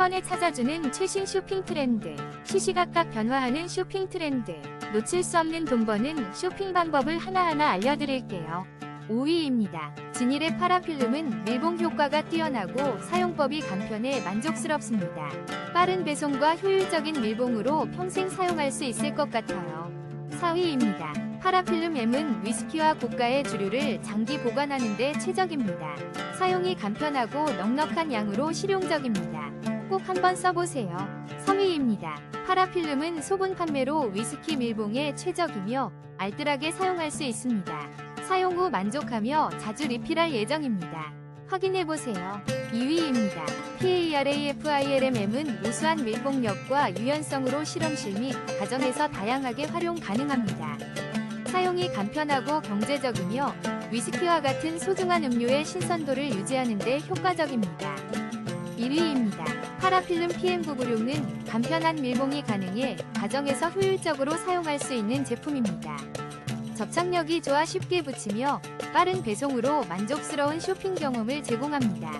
번에 찾아주는 최신 쇼핑 트렌드, 시시각각 변화하는 쇼핑 트렌드, 놓칠 수 없는 돈 버는 쇼핑 방법을 하나하나 알려드릴게요. 5위입니다. 진일의 파라필름은 밀봉 효과가 뛰어나고 사용법이 간편해 만족스럽습니다. 빠른 배송과 효율적인 밀봉으로 평생 사용할 수 있을 것 같아요. 4위입니다. 파라필름 M은 위스키와 고가의 주류를 장기 보관하는 데 최적입니다. 사용이 간편하고 넉넉한 양으로 실용적입니다. 꼭 한번 써보세요. 3위입니다. 파라필름은 소분 판매로 위스키 밀봉에 최적이며 알뜰하게 사용할 수 있습니다. 사용 후 만족하며 자주 리필할 예정입니다. 확인해보세요. 2위입니다. PARAFILMM은 우수한 밀봉력과 유연성으로 실험실 및 가정에서 다양하게 활용 가능합니다. 사용이 간편하고 경제적이며 위스키와 같은 소중한 음료의 신선도를 유지하는 데 효과적입니다. 1위입니다. 파라필름 PM996는 간편한 밀봉이 가능해 가정에서 효율적으로 사용할 수 있는 제품입니다. 접착력이 좋아 쉽게 붙이며 빠른 배송으로 만족스러운 쇼핑 경험을 제공합니다.